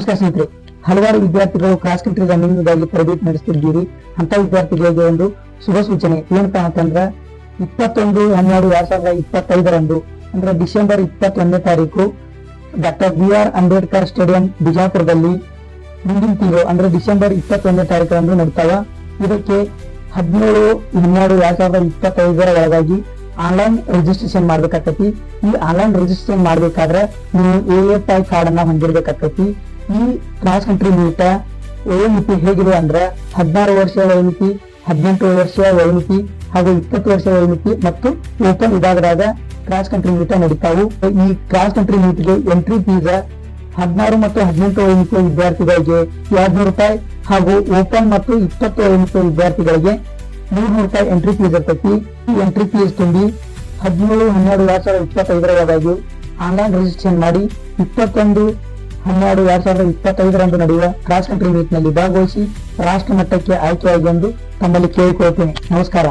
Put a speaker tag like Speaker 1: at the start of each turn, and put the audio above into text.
Speaker 1: ನಮಸ್ಕಾರ ಸ್ನೇಹಿತರೆ. ಹಲವಾರು ವಿದ್ಯಾರ್ಥಿಗಳು ಕ್ರಾಸ್ ಕಂಟ್ರಿ ರನ್ನಿಂಗ್ಗಾಗಿ ತರಬೇತಿ ನಡೆಸ್ತಿದ್ದೀರಿ. ಅಂತ ವಿದ್ಯಾರ್ಥಿಗಳಿಗೆ ಒಂದು ಶುಭ ಸೂಚನೆ. ಏನಪ್ಪ ಅಂತಂದ್ರ, ಇಪ್ಪತ್ತೊಂದು ಹನ್ನೆರಡು ಎರಡ್ ಸಾವಿರದ ಇಪ್ಪತ್ತೈದರಂದು, ಅಂದ್ರೆ ಡಿಸೆಂಬರ್ ಇಪ್ಪತ್ತೊಂದನೇ ತಾರೀಕು doctor B R Ambedkar stadium ಬಿಜಾಪುರದಲ್ಲಿ ಮುಂದಿನ ತಿಂಗಳು, ಅಂದ್ರೆ ಡಿಸೆಂಬರ್ ಇಪ್ಪತ್ತೊಂದನೇ ತಾರೀಕರಂದು ನಡೀತಾವ. ಇದಕ್ಕೆ ಹದಿನೇಳು, ಹನ್ನೆರಡು ಎರಡ್ ಸಾವಿರದ ಇಪ್ಪತ್ತೈದರ ಒಳಗಾಗಿ ಆನ್ಲೈನ್ ರಿಜಿಸ್ಟ್ರೇಷನ್ ಮಾಡ್ಬೇಕಾಕತಿ ಈ ಆನ್ಲೈನ್ ರಿಜಿಸ್ಟ್ರೇಷನ್ ಮಾಡ್ಬೇಕಾದ್ರೆ ನೀವು ಎ ಎಫ್ ಐ ಕಾರ್ಡ್ ಅನ್ನ ಹೊಂದಿರ್ಬೇಕಾಕತಿ ಈ ಕ್ರಾಸ್ ಕಂಟ್ರಿ ಮೀಟ ವಯೋಮಿತಿ ಹೇಗಿದೆ ಅಂದ್ರೆ ಹದಿನಾರು ವರ್ಷ ವಯೋಮಿತಿ ಹದಿನೆಂಟು ವರ್ಷ ವಯೋಮಿತಿ ಹಾಗೂ ಇಪ್ಪತ್ತು ವರ್ಷ ವಯೋಮಿತಿ ಮತ್ತು ಓಪನ್ ವಿಭಾಗದಾಗ ಕ್ರಾಸ್ ಕಂಟ್ರಿ ಮೀಟ ನಡೀತಾವು. ಈ ಕ್ರಾಸ್ ಕಂಟ್ರಿ ಮೀಟ್ಗೆ ಎಂಟ್ರಿ ಫೀಸ್ ಹದಿನಾರು ಮತ್ತು ಹದಿನೆಂಟು ವಯೋಮಿತಿಯ ವಿದ್ಯಾರ್ಥಿಗಳಿಗೆ ಎರಡ್ನೂರು ರೂಪಾಯಿ ಹಾಗೂ ಓಪನ್ ಮತ್ತು ಇಪ್ಪತ್ತು ವಯೋಮಿತಿಯ ವಿದ್ಯಾರ್ಥಿಗಳಿಗೆ ನೂರ್ನೂರು ರೂಪಾಯಿ ಎಂಟ್ರಿ ಫೀಸ್ ಇರ್ತೈತಿ ಈ ಎಂಟ್ರಿ ಫೀಸ್ ತುಂಬಿ ಹದಿನೇಳು, ಹನ್ನೆರಡು, ಎರಡ್ ಸಾವಿರದ ಇಪ್ಪತ್ತೈದರ ಒಳಗಾಗಿ ಆನ್ಲೈನ್ ರಿಜಿಸ್ಟ್ರೇಷನ್ ಮಾಡಿ ಇಪ್ಪತ್ತೊಂದು, ಹನ್ನೆರಡು, ಎರಡ್ ಸಾವಿರದ ಇಪ್ಪತ್ತೈದರಂದು ನಡೆಯುವ ಕ್ರಾಸ್ ಕಂಟ್ರಿ ಮೀಟ್ನಲ್ಲಿ ಭಾಗವಹಿಸಿ ರಾಷ್ಟ್ರ ಮಟ್ಟಕ್ಕೆ ಆಯ್ಕೆಯಾಗಿ ಎಂದು ತಮ್ಮಲ್ಲಿ ಕೇಳಿಕೊಳ್ತೇನೆ ನಮಸ್ಕಾರ.